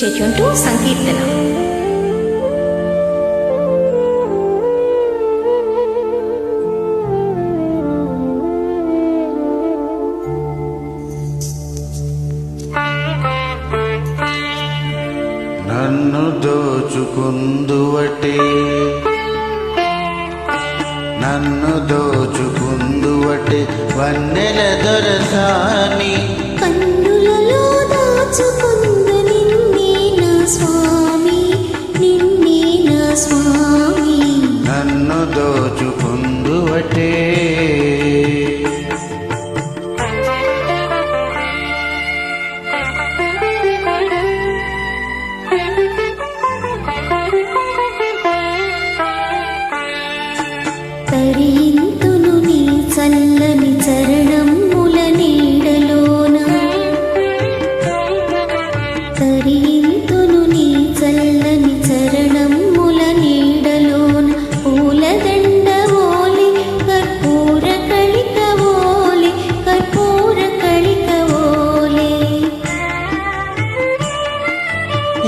Stay tune to సంకీర్తన. నన్ను దోచుకుందువటే. నన్ను దోచుకుందువటే. వన్నెల దొరసాని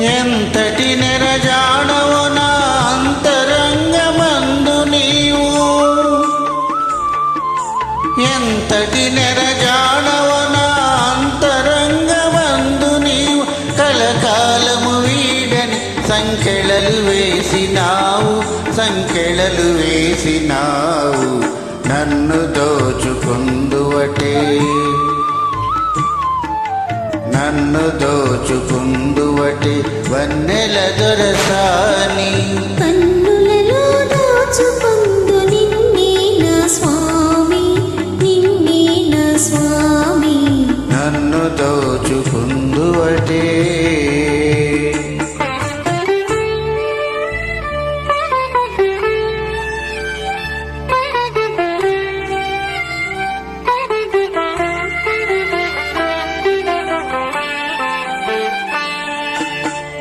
ఎంతటి నెరజాడవు నా అంతరంగమందు నీవు. ఎంతటి నెరజాడవు నా అంతరంగమందు నీవు. కలకాలము వీడని సంఖ్యలలు వేసినావు సంకెళలు వేసినావు. నన్ను దోచుకుందువటే. నన్ను దోచుకుందు వన్నెల దొరసాని. కన్నులలో దాచుకుందు నిన్నే నా స్వామి నిన్నే నా స్వామి. నన్ను దోచుకుందువటే. నామదియే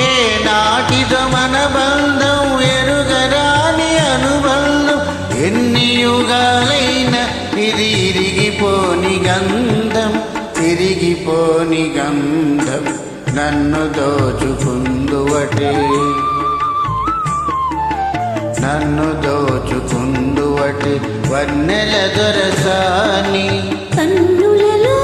ఏ నాటిద మన బంధం ఎరుగరాని అనుబంధం ఎన్ని యుగాలైన ఇది ఇరిగిపోని గంధం తిరిగిపోని గంధం నన్ను దోచుకుందువటే. నన్ను దోచుకుందువటి వన్నెల దొరసాని. కన్నులలో